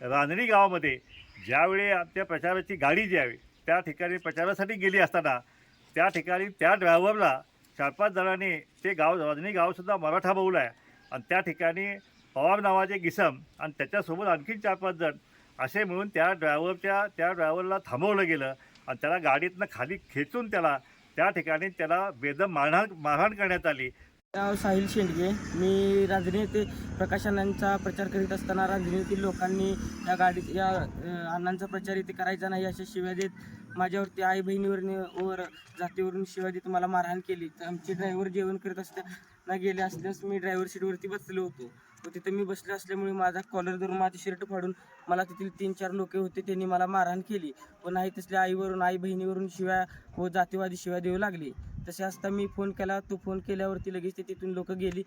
रानरी गावामध्ये ज्यावेळी आमच्या प्रचाराची गाडी जी आहे त्या ठिकाणी प्रचारासाठी गेली असताना त्या ठिकाणी त्या ड्रायव्हरला चार पाच जणांनी ते गाव रांजणी गावसुद्धा मराठा बहुल आहे. आणि त्या ठिकाणी पवार नावाचे गिसम आणि त्याच्यासोबत आणखीन चार पाच जण असे मिळून त्या ड्रायव्हरच्या त्या ड्रायव्हरला थांबवलं गेलं आणि त्याला गाडीतनं खाली खेचून त्याला त्या ठिकाणी त्याला बेदम मारहाण मारहाण करण्यात आली. नाव साहिल शेंडगे. मी रांजणी येथे प्रकाशनांचा प्रचार करीत असताना रांजणी येथील लोकांनी या गाडीत या अण्णांचा प्रचार इथे करायचा नाही अशा शिव्या देत माझ्यावरती आई बहिणीवर वर जातीवरून शिव्या देत मला मारहाण केली तर आमचे ड्रायव्हर जेवण करत असताना गेले असल्यास मी ड्रायव्हर सीटवरती बसलो होतो. व तिथे मी बसले असल्यामुळे माझा कॉलर धरून माझे शर्ट फाडून मला तेथील तीन चार लोक होते त्यांनी मला मारहाण केली. व नाही तसल्या आईवरून आई बहिणीवरून शिवाय व जातीवादी शिवाय देऊ लागली. तसे असता मी फोन केला तो फोन केल्यावरती लगेच ते तिथून लोक गेली.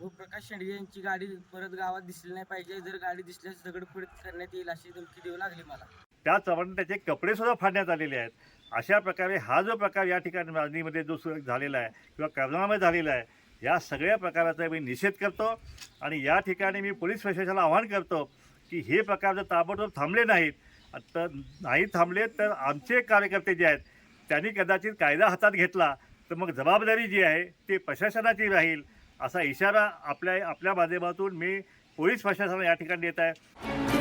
व प्रकाश शेंडगे यांची गाडी परत गावात दिसली नाही पाहिजे. जर गाडी दिसल्यास दगडफोड करण्यात येईल अशी धमकी देऊ लागली मला. त्याचप्रमाणे त्याचे कपडे सुद्धा फाडण्यात आलेले आहेत. अशा प्रकारे हा जो प्रकार या ठिकाणी मागणीमध्ये जो झालेला आहे किंवा कर्नामध्ये झालेला आहे या सगळ्या प्रकाराचा मी निषेध करतो आणि या ठिकाणी मी पोलीस प्रशासनाला आवाहन करतो की हे प्रकार जर ताबडतोब थांबले नाहीत तर नाही थांबले तर आमचे कार्यकर्ते जे आहेत त्यांनी कदाचित कायदा हातात घेतला तर मग जबाबदारी जी आहे ती प्रशासनाची राहील असा इशारा आपल्या आपल्या माध्यमातून मी पोलीस प्रशासनाला या ठिकाणी देत आहे.